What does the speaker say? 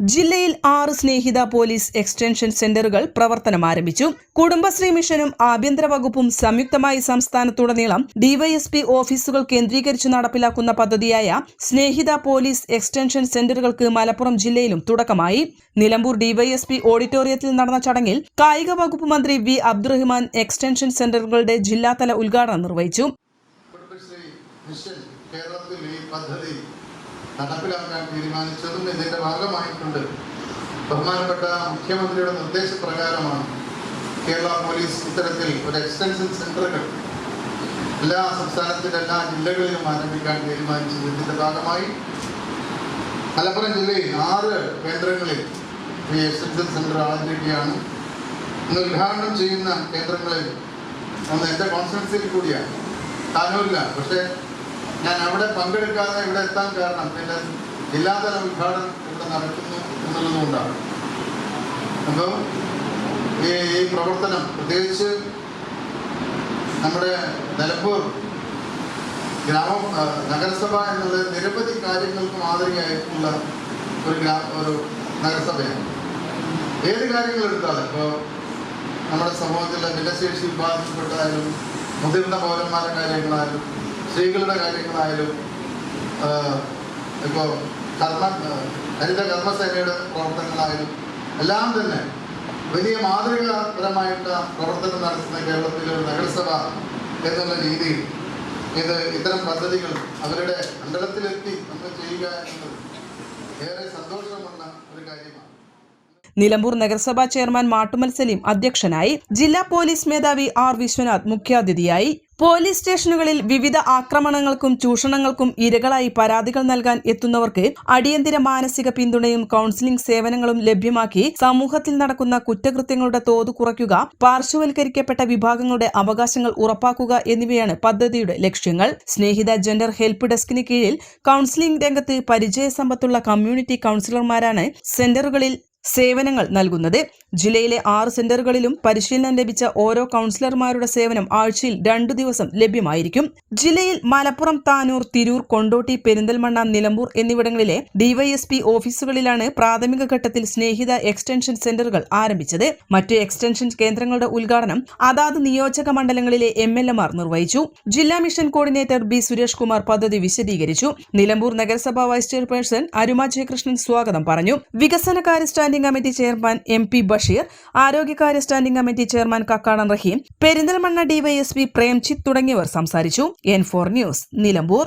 ജില്ലയിൽ ആറ് സ്നേഹിത police extension സെന്ററുകൾ പ്രവർത്തനം ആരംഭിച്ചു. കുടുംബശ്രീ മിഷനും ആഭ്യന്തര വകുപ്പും സംയുക്തമായി സംസ്ഥാനത്തുടനീളം ഡിവൈഎസ്പി ഓഫീസുകൾ കേന്ദ്രീകരിച്ച് നടപ്പിലാക്കുന്ന പദ്ധതിയായ സ്നേഹിത പോലീസ് എക്സ്റ്റൻഷൻ സെന്ററുകൾക്ക് മലപ്പുറം ജില്ലയിലും തുടക്കമായി. നിലമ്പൂർ ഡിവൈഎസ്പി ഓഡിറ്റോറിയത്തിൽ നടന്ന ചടങ്ങിൽ കായിക വകുപ്പ് മന്ത്രി വി അബ്ദുറഹ്മാൻ എക്സ്റ്റൻഷൻ സെന്ററുകളുടെ ജില്ലാതല ഉദ്ഘാടനം നിർവഹിച്ചു. കേരളത്തിൽ ഈ പദ്ധതി നടപ്പിലാക്കാൻ തീരുമാനിച്ചതും ഇതിന്റെ ഭാഗമായിട്ടുണ്ട്. ബഹുമാനപ്പെട്ട മുഖ്യമന്ത്രിയുടെ നിർദ്ദേശപ്രകാരമാണ് കേരള പോലീസ് ഇത്തരത്തിൽ ഒരു എക്സ്റ്റൻഷൻ സെന്ററുകൾ എല്ലാ സംസ്ഥാനത്തിന്റെ എല്ലാ ജില്ലകളിലും ആരംഭിക്കാൻ തീരുമാനിച്ചത്. ഇതിന്റെ ഭാഗമായി മലപ്പുറം ജില്ലയിൽ ആറ് കേന്ദ്രങ്ങളിൽ ഈ എക്സ്റ്റൻഷൻ സെന്റർ ആരംഭിക്കുകയാണ്. ഇന്ന് ഉദ്ഘാടനം ചെയ്യുന്ന കേന്ദ്രങ്ങളിൽ ഒന്ന് എന്റെ കോൺഫറൻസിൽ കൂടിയാണ്. താനൂരിലാണ്. പക്ഷേ ഞാൻ അവിടെ പങ്കെടുക്കാതെ ഇവിടെ എത്താൻ കാരണം പിന്നെ ജില്ലാതല ഉദ്ഘാടനം ഇവിടെ നടക്കുന്നു എന്നുള്ളതുകൊണ്ടാണ്. അപ്പോൾ ഈ ഈ പ്രവർത്തനം പ്രത്യേകിച്ച് നമ്മുടെ നിലമ്പൂർ ഗ്രാമ നഗരസഭ എന്നുള്ളത് നിരവധി കാര്യങ്ങൾക്ക് മാതൃകയായിട്ടുള്ള ഒരു ഗ്രാമ ഒരു നഗരസഭയാണ്. ഏത് കാര്യങ്ങൾ എടുത്താലും ഇപ്പോൾ നമ്മുടെ സമൂഹത്തിലെ ഭിന്നശേഷി വിഭാഗത്തിൽപ്പെട്ടതായാലും മുതിർന്ന പൗരന്മാരുടെ കാര്യങ്ങളായാലും സ്ത്രീകളുടെ കാര്യങ്ങളായാലും ഇപ്പോൾ കർമ്മ ഹരിത കർമ്മസേനയുടെ പ്രവർത്തനങ്ങളായാലും എല്ലാം തന്നെ വലിയ മാതൃകാപരമായിട്ട് പ്രവർത്തനം നടത്തുന്ന കേരളത്തിലെ ഒരു നഗരസഭ എന്നുള്ള രീതിയിൽ ഇത് ഇത്തരം പദ്ധതികൾ അവരുടെ മണ്ഡലത്തിലെത്തി നമ്മൾ ചെയ്യുക എന്നത് ഏറെ സന്തോഷമുള്ള ഒരു കാര്യമാണ്. നിലമ്പൂർ നഗരസഭാ ചെയർമാൻ മാട്ടുമൽ സലീം അധ്യക്ഷനായി ജില്ലാ പോലീസ് മേധാവി ആർ വിശ്വനാഥ് മുഖ്യാതിഥിയായി. പോലീസ് സ്റ്റേഷനുകളിൽ വിവിധ ആക്രമണങ്ങൾക്കും ചൂഷണങ്ങൾക്കും ഇരകളായി പരാതികൾ നൽകാൻ എത്തുന്നവർക്ക് അടിയന്തര മാനസിക പിന്തുണയും കൌൺസിലിംഗ് സേവനങ്ങളും ലഭ്യമാക്കി സമൂഹത്തിൽ നടക്കുന്ന കുറ്റകൃത്യങ്ങളുടെ തോത് കുറയ്ക്കുക പാർശ്വവൽക്കരിക്കപ്പെട്ട വിഭാഗങ്ങളുടെ അവകാശങ്ങൾ ഉറപ്പാക്കുക എന്നിവയാണ് പദ്ധതിയുടെ ലക്ഷ്യങ്ങൾ. സ്നേഹിത ജെൻഡർ ഹെൽപ്പ് ഡെസ്കിന് കീഴിൽ കൌൺസിലിംഗ് രംഗത്ത് പരിചയസമ്പത്തുള്ള കമ്മ്യൂണിറ്റി കൌൺസിലർമാരാണ് സെന്ററുകളിൽ സേവനങ്ങൾ നൽകുന്നത്. ജില്ലയിലെ ആറ് സെന്ററുകളിലും പരിശീലനം ലഭിച്ച ഓരോ കൌൺസിലർമാരുടെ സേവനം ആഴ്ചയിൽ രണ്ടു ദിവസം ലഭ്യമായിരിക്കും. ജില്ലയിൽ മലപ്പുറം താനൂർ തിരൂർ കൊണ്ടോട്ടി പെരിന്തൽമണ്ണ നിലമ്പൂർ എന്നിവിടങ്ങളിലെ ഡിവൈഎസ്പി ഓഫീസുകളിലാണ് പ്രാഥമിക ഘട്ടത്തിൽ സ്നേഹിത എക്സ്റ്റൻഷൻ സെന്ററുകൾ ആരംഭിച്ചത്. മറ്റ് എക്സ്റ്റൻഷൻ കേന്ദ്രങ്ങളുടെ ഉദ്ഘാടനം അതാത് നിയോജക മണ്ഡലങ്ങളിലെ എം എൽ എമാർ നിർവഹിച്ചു. ജില്ലാ mission coordinator B Suresh Kumar പദ്ധതി വിശദീകരിച്ചു. നിലമ്പൂർ നഗരസഭാ വൈസ് ചെയർപേഴ്സൺ അരുമ ജയകൃഷ്ണൻ സ്വാഗതം പറഞ്ഞു. വികസനകാര്യ standing committee chairman M P Basheer ആരോഗ്യകാര്യ standing committee chairman Kakkadan Raheem Perinthalmanna DYSP Premjith തുടങ്ങിയവർ സംസാരിച്ചു. N four news Nilambur.